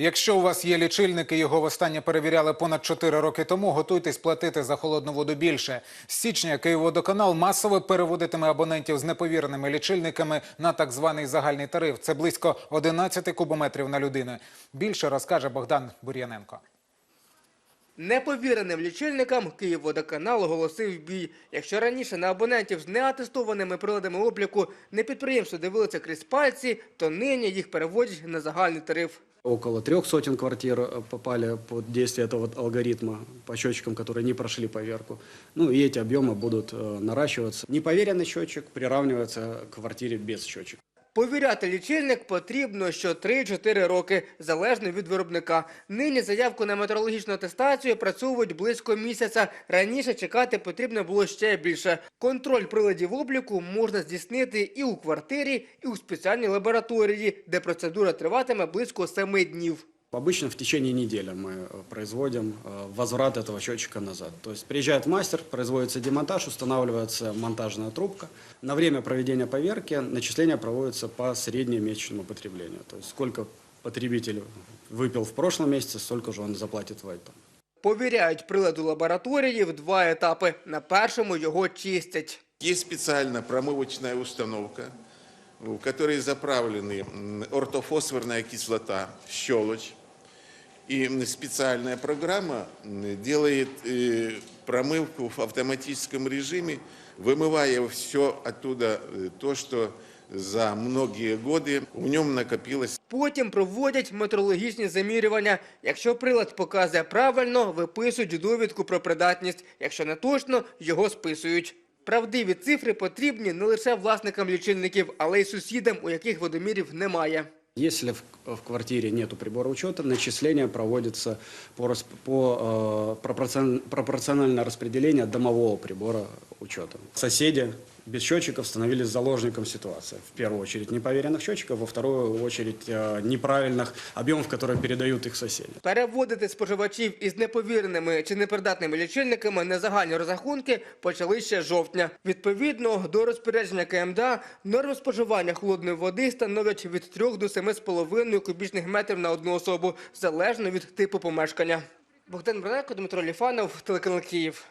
Якщо у вас є лічильники, його востаннє перевіряли понад 4 роки тому, готуйтесь платити за холодну воду більше. З січня Київводоканал масово переводитиме абонентів з неповіреними лічильниками на так званий загальний тариф. Це близько 11 кубометрів на людину. Більше розкаже Богдан Бур'яненко. Неповіреним лічильникам Київводоканал оголосив бій. Якщо раніше на абонентів з неатестованими приладами обліку не підприємство дивилися крізь пальці, то нині їх переводять на загальний тариф. Около трех сотен квартир э, попали под действие этого алгоритма по счетчикам, которые не прошли поверку. Ну и эти объемы будут э, наращиваться. Неповеренный счетчик приравнивается к квартире без счетчика. Повіряти лічильник потрібно що 3-4 роки, залежно від виробника. Нині заявку на метрологічну атестацію працюють близько місяця. Раніше чекати потрібно було ще більше. Контроль приладів обліку можна здійснити і у квартирі, і у спеціальній лабораторії, де процедура триватиме близько 7 днів. Обычно в течение недели мы э, производим э, возврат этого счетчика назад. То есть приезжает мастер, производится демонтаж, устанавливается монтажная трубка. На время проведения поверки начисление проводится по среднемесячному потреблению. То есть сколько потребитель выпил в прошлом месяце, столько же он заплатит в этом. Повіряють прилад у лабораторії в два етапи. На першому його чистять. Есть специально промывочная установка, в которой заправлены м, ортофосфорная кислота, щелочь. И м, специальная программа м, делает э, промывку в автоматическом режиме, вымывая все оттуда э, то, что за многие годы в нем накопилось Потім проводять метрологічні замірювання. Якщо прилад показує правильно, виписують довідку про придатність. Якщо не точно, його списують. Правдиві цифри потрібні не лише власникам лічильників, але й сусідам, у яких водомірів немає. Если в, в квартире нет прибора учета, начисление проводится по, по э, пропорцион- пропорциональное домового прибора учета. Соседи без счетчиков становились заложником ситуации. В первую очередь неповеренных счетчиков, во вторую очередь э, неправильных объемов, которые передают их соседи. Переводити споживачів із неповіреними чи непридатними лічильниками на загальні розрахунки почали ще з жовтня. Відповідно до розпорядження КМДА, норми споживання холодної води становлять від 3 до 7,5 кубічних метрів на одну особу, залежно від типу помешкання. Богдан Броненко, Дмитро Ліфанов, телеканал Київ.